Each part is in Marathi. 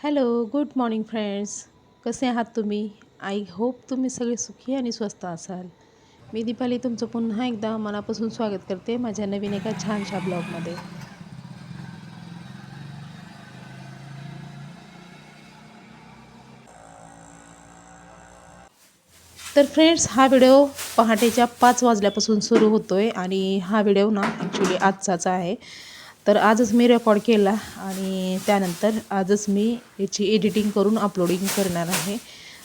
हॅलो गुड मॉर्निंग फ्रेंड्स कसे आहात तुम्ही? आय होप तुम्ही सगळे सुखी आणि स्वस्त असाल. मी दीपाली तुमचं पुन्हा एकदा मनापासून स्वागत करते माझ्या नवीन एका छानशा ब्लॉगमध्ये. तर फ्रेंड्स हा व्हिडिओ पहाटेच्या पाच वाजल्यापासून सुरू होतो आहे आणि हा व्हिडिओ ना ॲक्च्युली आजचाच आहे. तर आजच मी रेकॉर्ड केला आणि त्यानंतर आजच मी याची एडिटिंग करून अपलोडिंग करणार आहे.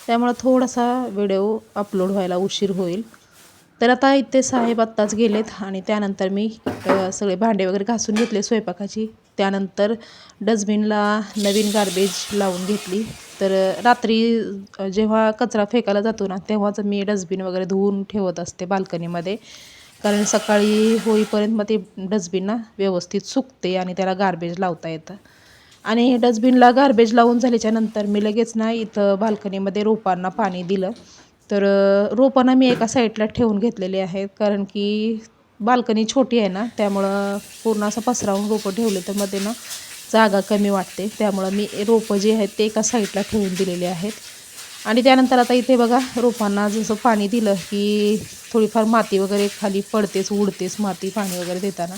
त्यामुळं थोडासा व्हिडिओ अपलोड व्हायला उशीर होईल. तर आता इथे साहेब आत्ताच गेलेत आणि त्यानंतर मी सगळे भांडे वगैरे घासून घेतले स्वयंपाकाची. त्यानंतर डस्टबिनला नवीन गार्बेज लावून घेतली. तर रात्री जेव्हा कचरा फेकायला जातो ना तेव्हाच मी डस्टबिन वगैरे धुवून ठेवत असते बाल्कनीमध्ये. कारण सकाळी होईपर्यंत मग ते डस्टबिन ना व्यवस्थित सुकते आणि त्याला गार्बेज लावता येतं. आणि डस्टबिनला गार्बेज लावून झाल्याच्यानंतर मी लगेच ना इथं बाल्कनीमध्ये रोपांना पाणी दिलं. तर रोपांना मी एका साईडला ठेवून घेतलेले आहेत. कारण की बाल्कनी छोटी आहे ना त्यामुळं पूर्ण असं पसरावून रोपं ठेवले तर मध्ये ना जागा कमी वाटते. त्यामुळं मी रोपं जे आहेत ते एका साईडला ठेवून दिलेले आहेत. आणि त्यानंतर आता इथे बघा रोपांना जसं पाणी दिलं की थोडीफार माती वगैरे खाली पडतेच उडतेच माती पाणी वगैरे देताना.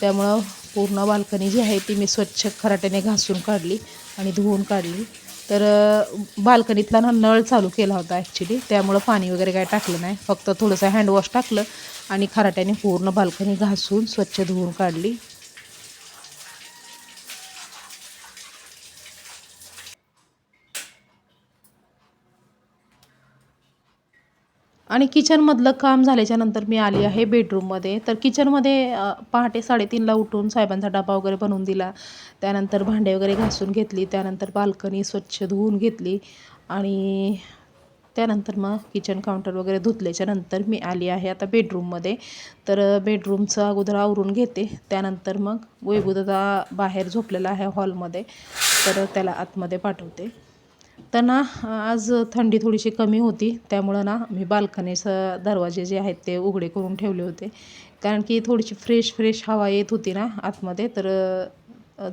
त्यामुळं पूर्ण बाल्कनी जी आहे ती मी स्वच्छ खराट्याने घासून काढली आणि धुवून काढली. तर बाल्कनीतला ना नळ चालू केला होता ॲक्च्युली त्यामुळं पाणी वगैरे काय टाकलं नाही. फक्त थोडंसं हँडवॉश टाकलं आणि खराट्याने पूर्ण बाल्कनी घासून स्वच्छ धुवून काढली. आणि किचनमधलं काम झाल्याच्यानंतर मी आली आहे बेडरूममध्ये. तर किचनमध्ये पहाटे साडेतीनला उठून साहेबांचा डबा वगैरे बनवून दिला. त्यानंतर भांडे वगैरे घासून घेतली. त्यानंतर बाल्कनी स्वच्छ धुवून घेतली. आणि त्यानंतर मग किचन काउंटर वगैरे धुतल्याच्या नंतर मी आली आहे आता बेडरूममध्ये. तर बेडरूमचं अगोदर आवरून घेते. त्यानंतर मग वैभूदादा बाहेर झोपलेला आहे हॉलमध्ये. तर त्याला आतमध्ये पाठवते. तर ना आज थंडी थोडीशी कमी होती. त्यामुळं ना मी बाल्कनीचं दरवाजे जे आहेत ते उघडे करून ठेवले होते. कारण की थोडीशी फ्रेश फ्रेश हवा येत होती ना आतमध्ये. तर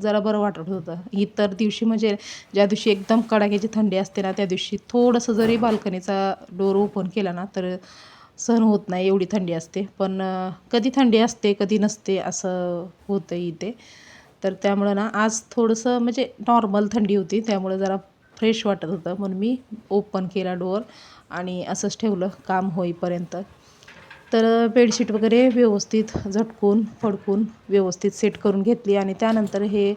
जरा बरं वाटत होतं. इतर दिवशी म्हणजे ज्या दिवशी एकदम कडाक्याची थंडी असते ना त्या दिवशी थोडंसं जरी बाल्कनीचा डोर ओपन केला ना तर सहन होत नाही एवढी थंडी असते. पण कधी थंडी असते कधी नसते असं होतं इथे. तर त्यामुळं ना आज थोडंसं म्हणजे नॉर्मल थंडी होती. त्यामुळं जरा फ्रेश वाटत होतं. म्हणून मी ओपन केला डोअर आणि असंच ठेवलं काम होईपर्यंत. तर बेडशीट वगैरे व्यवस्थित झटकून फडकून व्यवस्थित सेट करून घेतली आणि त्यानंतर हे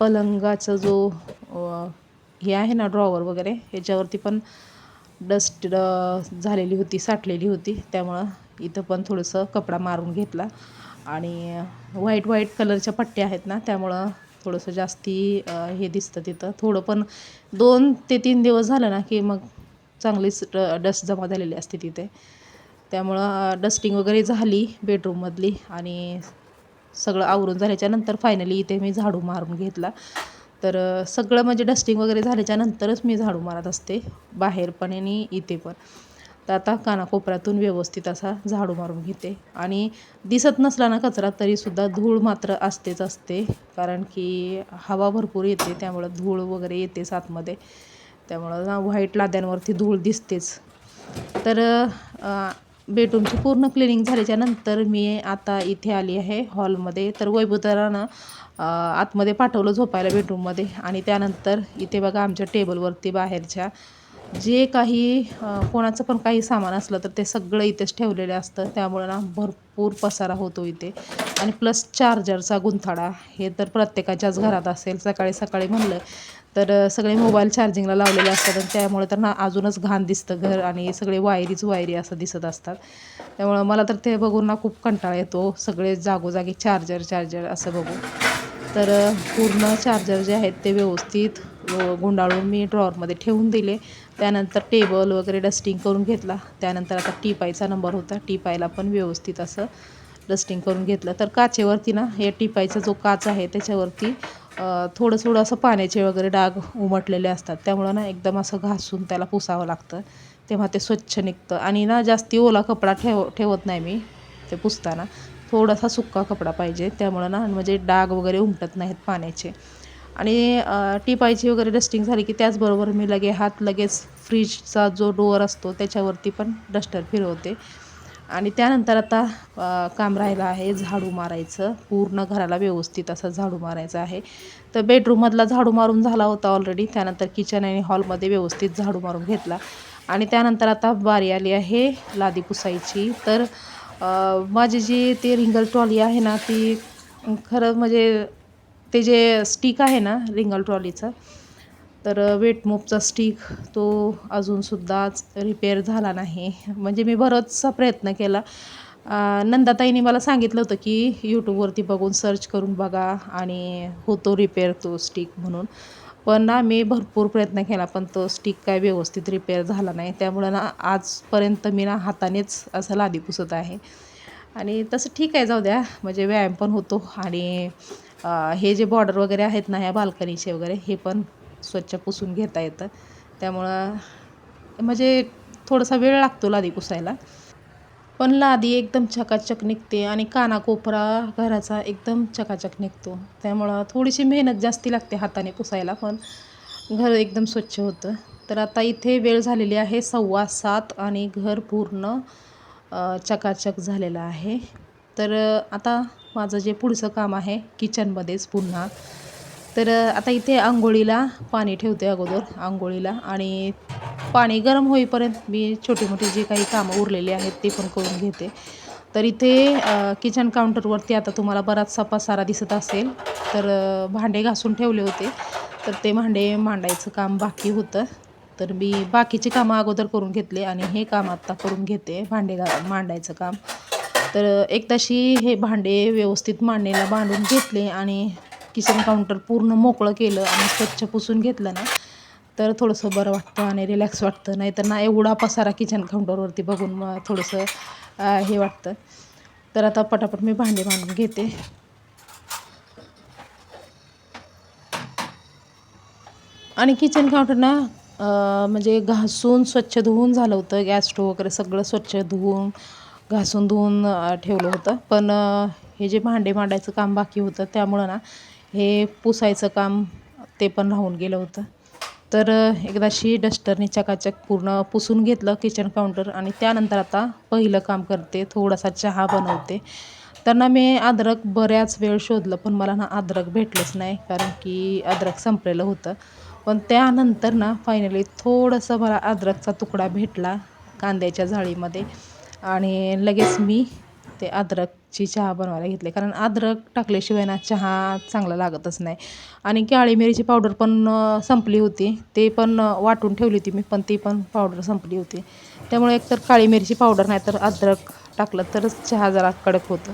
पलंगाचं जो हे आहे ना ड्रॉवर वगैरे ह्याच्यावरती पण डस्ट झालेली होती साठलेली होती. त्यामुळं इथं पण थोडंसं कपडा मारून घेतला. आणि व्हाईट व्हाईट कलरच्या पट्ट्या आहेत ना त्यामुळं थोडंसं जास्ती हे दिसतं तिथं. थोडं पण दोन ते तीन दिवस झालं ना की मग चांगलीच डस्ट जमा झालेली असते तिथे. त्यामुळं डस्टिंग वगैरे झाली बेडरूममधली आणि सगळं आवरून झाल्याच्यानंतर फायनली इथे मी झाडू मारून घेतला. तर सगळं म्हणजे डस्टिंग वगैरे झाल्याच्यानंतरच मी झाडू मारत असते बाहेर पण आणि इथे पण. तर आता कानाकोपऱ्यातून व्यवस्थित असा झाडू मारून घेते. आणि दिसत नसला ना कचरा तरीसुद्धा धूळ मात्र असतेच असते कारण की हवा भरपूर येते त्यामुळं धूळ वगैरे येतेच आतमध्ये. त्यामुळं ना व्हाईट लाद्यांवरती धूळ दिसतेच. तर बेडरूमची पूर्ण क्लिनिंग झाल्याच्यानंतर मी आता इथे आली आहे हॉलमध्ये. तर वैभवतारानं आतमध्ये पाठवलं झोपायला बेडरूममध्ये. आणि त्यानंतर इथे बघा आमच्या टेबलवरती बाहेरच्या जे काही कोणाचं पण काही सामान असलं तर ते सगळं इथेच ठेवलेलं असतं. त्यामुळं ना भरपूर पसारा होतो इथे. आणि प्लस चार्जरचा गुंथाडा हे तर प्रत्येकाच्याच घरात असेल. सकाळी सकाळी म्हणलं तर सगळे मोबाईल चार्जिंगला लावलेले असतात आणि त्यामुळे तर ना अजूनच घाण दिसतं घर आणि सगळे वायरीच वायरी असं दिसत असतात. त्यामुळं मला तर ते बघून ना खूप कंटाळा येतो. सगळे जागोजागी चार्जर चार्जर असं बघू तर पूर्ण चार्जर जे आहेत ते व्यवस्थित गुंडाळून मी ड्रॉवरमध्ये ठेवून दिले. त्यानंतर टेबल वगैरे डस्टिंग करून घेतला. त्यानंतर आता टीपायचा नंबर होता. टीपायला पण व्यवस्थित असं डस्टिंग करून घेतलं. तर काचेवरती ना या टिपायचा जो काच आहे त्याच्यावरती थोडं थोडं असं पाण्याचे वगैरे डाग उमटलेले असतात. त्यामुळं ना एकदम असं घासून त्याला पुसावं लागतं. तेव्हा ते स्वच्छ निघतं. आणि ना जास्ती ओला कपडा ठेव ठेवत नाही मी ते पुसताना. थोडासा सुक्का कपडा पाहिजे. त्यामुळं ना म्हणजे डाग वगैरे उमटत नाहीत पाण्याचे. आणि टिपायची वगैरे डस्टिंग झाली की त्याचबरोबर मी लगे हात लगेच फ्रीजचा जो डोअर असतो त्याच्यावरती पण डस्टर फिरवते. आणि त्यानंतर आता काम राहिलं आहे झाडू मारायचं. पूर्ण घराला व्यवस्थित असं झाडू मारायचं आहे. तर बेडरूममधला झाडू मारून झाला होता ऑलरेडी त्यानंतर किचन आणि हॉलमध्ये व्यवस्थित झाडू मारून घेतला. आणि त्यानंतर आता बारी आली आहे लादी पुसायची. तर माझी जी ती रिंगल ट्रॉली आहे ना ती खरं म्हणजे ते जे स्टिक आहे ना रिंगल ट्रॉलीचं तर वेटमोपचा स्टिक तो अजूनसुद्धाच रिपेअर झाला नाही. म्हणजे मी बराचसा प्रयत्न केला. अं, नंदाताईने मला सांगितलं होतं की यूट्यूबवरती बघून सर्च करून बघा आणि होतो रिपेअर तो स्टिक म्हणून. पण ना मी भरपूर प्रयत्न केला पण तो स्टिक काय व्यवस्थित रिपेअर झाला नाही. त्यामुळं ना आजपर्यंत मी ना हातानेच असं लादी पुसत आहे. आणि तसं ठीक आहे जाऊ द्या. म्हणजे व्यायाम पण होतो आणि हे जे बॉर्डर वगैरे आहेत ना ह्या बाल्कनीचे वगैरे हे पण स्वच्छ पुसून घेता येतं. त्यामुळं म्हणजे थोडासा वेळ लागतो लादी पुसायला. पण लादी एकदम चकाचक निघते आणि कानाकोपरा घराचा एकदम चकाचक निघतो. त्यामुळं थोडीशी मेहनत जास्ती लागते हाताने पुसायला पण घर एकदम स्वच्छ होतं. तर आता इथे वेळ झालेली आहे सव्वा सात आणि घर पूर्ण चकाचक झालेलं आहे. तर आता माझं जे पुढचं काम आहे किचनमध्येच पुन्हा. तर आता इथे आंघोळीला पाणी ठेवते अगोदर आंघोळीला. आणि पाणी गरम होईपर्यंत मी छोटी मोठी जी काही कामं उरलेली आहेत ते पण करून घेते. तर इथे किचन काउंटरवरती आता तुम्हाला बराचसा पसारा दिसत असेल. तर भांडे घासून ठेवले होते. तर ते भांडे मांडायचं काम बाकी होतं. तर मी बाकीची कामं अगोदर करून घेतले आणि हे काम आत्ता करून घेते भांडे घा मांडायचं काम. तर एकदाशी हे भांडे व्यवस्थित मांडणीला बांधून घेतले आणि किचन काउंटर पूर्ण मोकळं केलं आणि स्वच्छ पुसून घेतलं ना तर थोडंसं बरं वाटतं आणि रिलॅक्स वाटतं. नाही तर ना एवढा पसारा किचन काउंटरवरती बघून मग थोडंसं हे वाटतं. तर आता पटापट मी भांडे बांधून घेते. आणि किचन काउंटर ना म्हणजे घासून स्वच्छ धुवून झालं होतं. गॅस स्टोव वगैरे सगळं स्वच्छ धुवून घासून धुवून ठेवलं होतं. पण हे जे भांडे मांडायचं काम बाकी होतं त्यामुळं ना हे पुसायचं काम ते पण राहून गेलं होतं. तर एकदाशी डस्टरने चकाचक पूर्ण पुसून घेतलं किचन काउंटर आणि त्यानंतर आता पहिलं काम करते थोडासा चहा बनवते. त्यांना मी अद्रक बऱ्याच वेळ शोधलं पण मला ना अद्रक भेटलंच नाही कारण की अद्रक संपलेलं होतं. पण त्यानंतर ना फायनली थोडंसं मला अद्रकचा तुकडा भेटला कांद्याच्या जाळीमध्ये. आणि लगेच मी ते अद्रकची चहा बनवायला घेतले. कारण अद्रक टाकल्याशिवाय ना चहा चांगला लागतच नाही. आणि काळी मिरीची पावडर पण संपली होती. ते पण वाटून ठेवली होती मी पण ती पण पावडर संपली होती. त्यामुळे एकतर काळी मिरीची पावडर नाही तर अद्रक टाकलं तरच चहा जरा कडक होतं.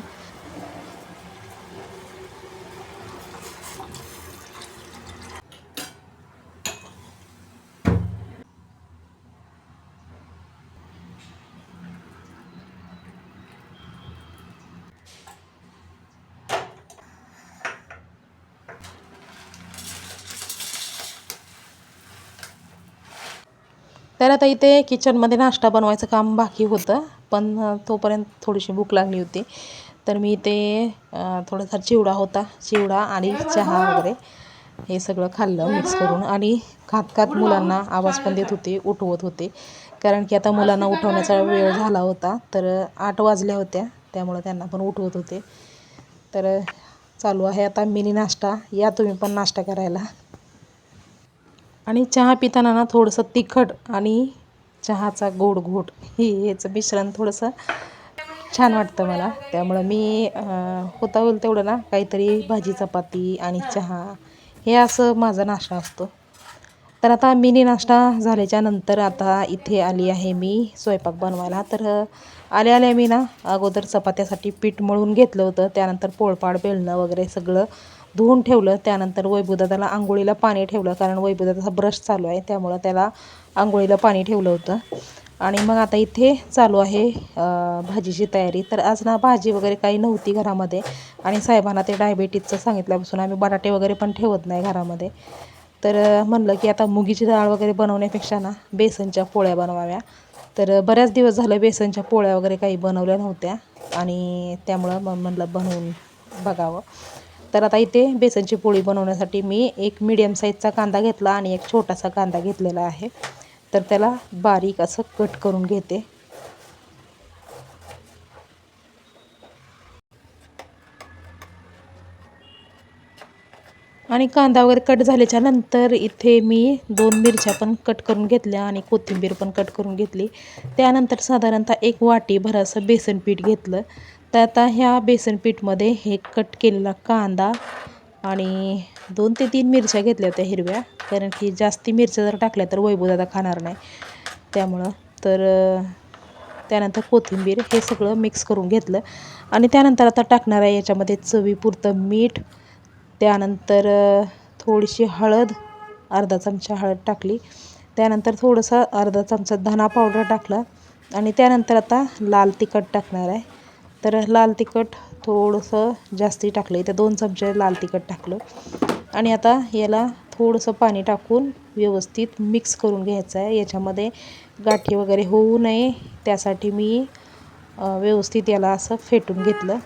तर आता इथे किचनमध्ये नाश्ता बनवायचं काम बाकी होतं पण तोपर्यंत थोडीशी भूक लागली होती. तर मी इथे थोडासा चिवडा होता चिवडा आणि चहा वगैरे. हे सगळं खाल्लं मिक्स करून आणि खात खात मुलांना आवाज पण देत होते उठवत होते. कारण की आता मुलांना उठवण्याचा वेळ झाला होता तर आठ वाजल्या होत्या त्यामुळं त्यांना पण उठवत होते. तर चालू आहे आता मिनी नाश्ता. या तुम्ही पण नाश्ता करायला. आणि चहा पिताना ना थोडंसं तिखट आणि चहाचा गोड घोट हे ह्याचं मिश्रण थोडंसं छान वाटतं मला. त्यामुळं मी होता होईल तेवढं ना काहीतरी भाजी चपाती आणि चहा हे असं माझा नाश्ता असतो. तर आता मिनी नाश्ता झाल्याच्यानंतर आता इथे आली आहे मी स्वयंपाक बनवायला. तर आल्या आल्या मी ना अगोदर चपात्यासाठी पीठ मळून घेतलं होतं. त्यानंतर पोळपाड बेलणं वगैरे सगळं धुवून ठेवलं त्यानंतर वैभवदादाला आंघोळीला पाणी ठेवलं कारण वैभवदादाचा ब्रश चालू आहे त्यामुळं त्याला आंघोळीला पाणी ठेवलं होतं. आणि मग आता इथे चालू आहे भाजीची तयारी. तर आज ना भाजी वगैरे काही नव्हती घरामध्ये. आणि साहेबांना ते डायबेटीजचं सांगितल्यापासून आम्ही बटाटे वगैरे पण ठेवत नाही घरामध्ये. तर म्हणलं की आता मुगीची डाळ वगैरे बनवण्यापेक्षा ना बेसनच्या पोळ्या बनवाव्या. तर बऱ्याच दिवस झालं बेसनच्या पोळ्या वगैरे काही बनवल्या नव्हत्या. आणि त्यामुळं मग म्हणलं बनवून बघावं. तर आता इथे बेसनची पोळी बनवण्यासाठी मी एक मीडियम साईजचा कांदा घेतला आणि एक छोटासा कांदा घेतलेला आहे. तर त्याला बारीक असं कट करून घेते. आणि कांदा वगैरे कट झाल्याच्यानंतर इथे मी दोन मिरच्या पण कट करून घेतल्या आणि कोथिंबीर पण कट करून घेतली. त्यानंतर साधारणतः एक वाटी भरासं बेसन पीठ घेतलं. तर आता ह्या बेसन पीठमध्ये हे कट केलेला कांदा आणि दोन ते तीन मिरच्या घेतल्या होत्या हिरव्या कारण की जास्ती मिरच्या जर टाकल्या तर वैभवदादा खाणार नाही. त्यामुळं तर त्यानंतर कोथिंबीर हे सगळं मिक्स करून घेतलं. आणि त्यानंतर आता टाकणार आहे याच्यामध्ये चवीपुरतं मीठ त्यानंतर थोडीशी हळद अर्धा चमचा हळद टाकली. त्यानंतर थोडंसं अर्धा चमचा धना पावडर टाकला. आणि त्यानंतर आता लाल तिखट टाकणार आहे. तर लाल तिखट थोडंसं जास्ती टाकलं. इथं दोन चमचे लाल तिखट टाकलं. आणि आता याला थोडंसं पाणी टाकून व्यवस्थित मिक्स करून घ्यायचं आहे. याच्यामध्ये गाठी वगैरे होऊ नये. त्यासाठी मी व्यवस्थित याला असं फेटून घेतलं.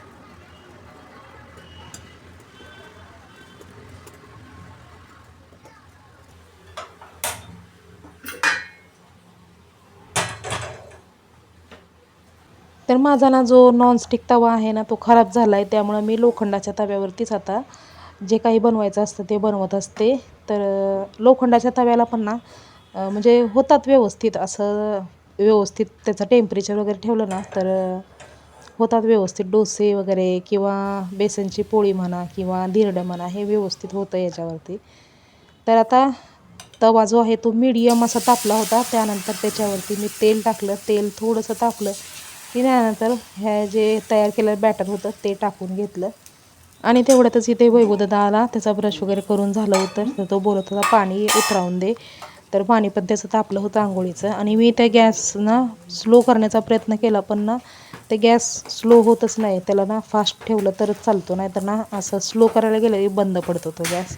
तर माझा ना जो नॉनस्टिक तवा आहे ना तो खराब झाला आहे त्यामुळं मी लोखंडाच्या तव्यावरतीच आता जे काही बनवायचं असतं ते बनवत असते. तर लोखंडाच्या तव्याला पण ना म्हणजे होतात व्यवस्थित असं व्यवस्थित त्याचं टेम्परेचर वगैरे ठेवलं ना तर होतात व्यवस्थित डोसे वगैरे किंवा बेसनची पोळी म्हणा किंवा धिरडं म्हणा हे व्यवस्थित होतं याच्यावरती. तर आता तवा जो आहे तो मीडियम असा तापला होता. त्यानंतर त्याच्यावरती मी तेल टाकलं. तेल थोडंसं तापलं. की त्यानंतर ह्या जे तयार केलेलं बॅटर होतं ते टाकून घेतलं. आणि तेवढ्यातच इथे वैभवदादा आला त्याचा ब्रश वगैरे करून झालं होतं. तर तो बोलत होता पाणी उतरावून दे. तर पाणी पण त्याचं तापलं होतं आंघोळीचं. आणि मी त्या गॅस ना स्लो करण्याचा प्रयत्न केला पण ना ते गॅस स्लो होतच नाही. त्याला ना फास्ट ठेवलं तरच चालतो नाही तर ना असं स्लो करायला गेलं की बंद पडतो तो गॅस.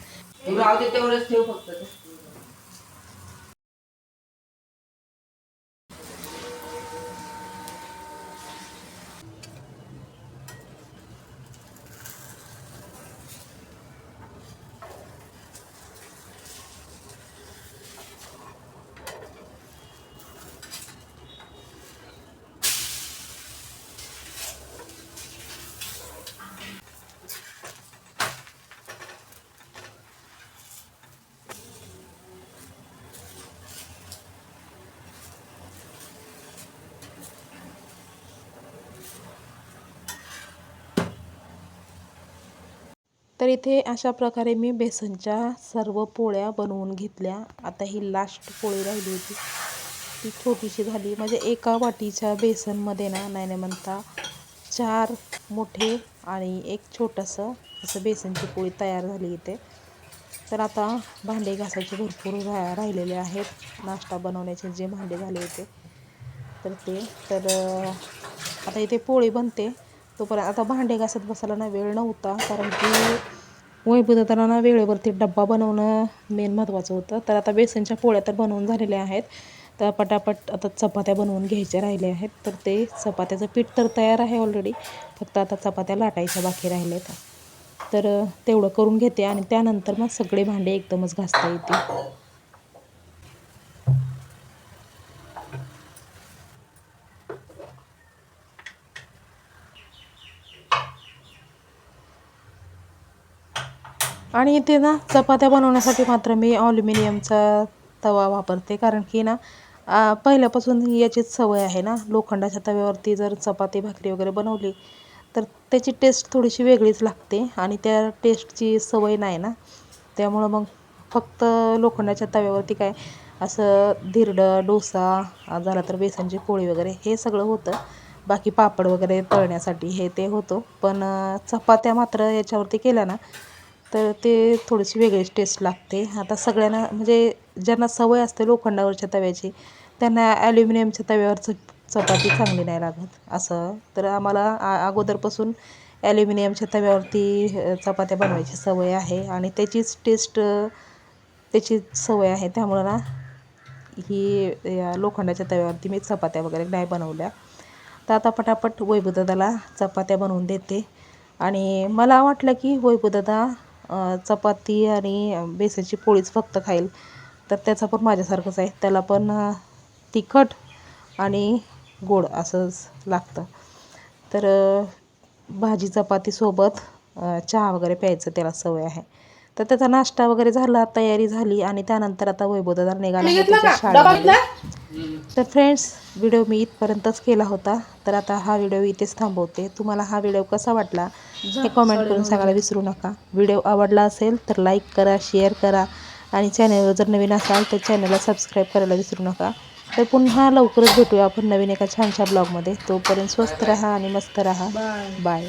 तर इथे अशा प्रकारे मी बेसनच्या सर्व पोळ्या बनवून घेतल्या. आता ही लास्ट पोळी राहिली होती. ती छोटीशी झाली. म्हणजे एका वाटीच्या बेसनमध्ये ना नाही नाही म्हणता चार मोठे आणि एक छोटंसं असं बेसनची पोळी तयार झाली इथे. तर आता भांडे घासायचे भरपूर रा राहिलेले आहेत. नाश्ता बनवण्याचे जे भांडे झाले होते. तर ते तर आता इथे पोळी बनते. तोपर्यंत आता भांडे घासत बसायला ना वेळ नव्हता. कारण की वैभवदादांना वेळेवरती डब्बा बनवणं मेन महत्त्वाचं होतं. तर आता बेसनच्या पोळ्या तर बनवून झालेल्या आहेत. तर पटापट आता चपात्या बनवून घ्यायच्या राहिल्या आहेत. तर ते चपात्याचं पीठ तर तयार आहे ऑलरेडी फक्त आता चपात्या लाटायच्या बाकी राहिल्या आहेत तर तेवढं करून घेते आणि त्यानंतर मग सगळे भांडे एकदमच घासता येतील. आणि इथे ना चपात्या बनवण्यासाठी मात्र मी ऑल्युमिनियमचा तवा वापरते. कारण की ना पहिल्यापासून याचीच सवय आहे ना लोखंडाच्या तव्यावरती जर चपाती भाकरी वगैरे बनवली तर त्याची टेस्ट थोडीशी वेगळीच लागते. आणि त्या टेस्टची सवय नाही ना त्यामुळं मग फक्त लोखंडाच्या तव्यावरती काय असं धिरडं डोसा झाला तर बेसनची पोळी वगैरे हे सगळं होतं. बाकी पापड वगैरे तळण्यासाठी हे ते होतं. पण चपात्या मात्र याच्यावरती केल्या ना तर ते थोडीशी वेगळीच टेस्ट लागते. आता सगळ्यांना म्हणजे ज्यांना सवय असते लोखंडावरच्या तव्याची त्यांना ॲल्युमिनियमच्या तव्यावरचं चपाती चांगली नाही लागत. असं. तर आम्हाला आ अगोदरपासून ॲल्युमिनियमच्या तव्यावरती चपात्या बनवायची सवय आहे आणि त्याचीच टेस्ट त्याची सवय आहे. त्यामुळं ना ही या लोखंडाच्या तव्यावरती मी चपात्या वगैरे नाही बनवल्या. तर आता पटापट वैभवदादाला चपात्या बनवून देते. आणि मला वाटलं की वैभवदादा चपाती आणि बेसनची पोळीच फक्त खाईल. तर त्याचा पण माझ्यासारखंच आहे. त्याला पण तिखट आणि गोड असंच लागतं. तर भाजी चपातीसोबत चहा वगैरे प्यायचं त्याला सवय आहे. तर त्याचा नाश्ता वगैरे झाला तयारी झाली आणि त्यानंतर आता वैभवदादा निघाला त्याच्या शाळेमध्ये. तर फ्रेंड्स व्हिडिओ मी इथपर्यंतच केला होता. तर आता हा व्हिडिओ इथेच थांबवते. तुम्हाला हा व्हिडिओ कसा वाटला? हे कॉमेंट करून सांगायला विसरू नका. व्हिडिओ आवडला असेल तर लाईक करा शेअर करा आणि चॅनलवर जर नवीन असाल तर चॅनलला सबस्क्राईब करायला विसरू नका. तर पुन्हा लवकरच भेटूया आपण नवीन एका छानशा ब्लॉगमध्ये तोपर्यंत स्वस्त राहा आणि मस्त राहा. बाय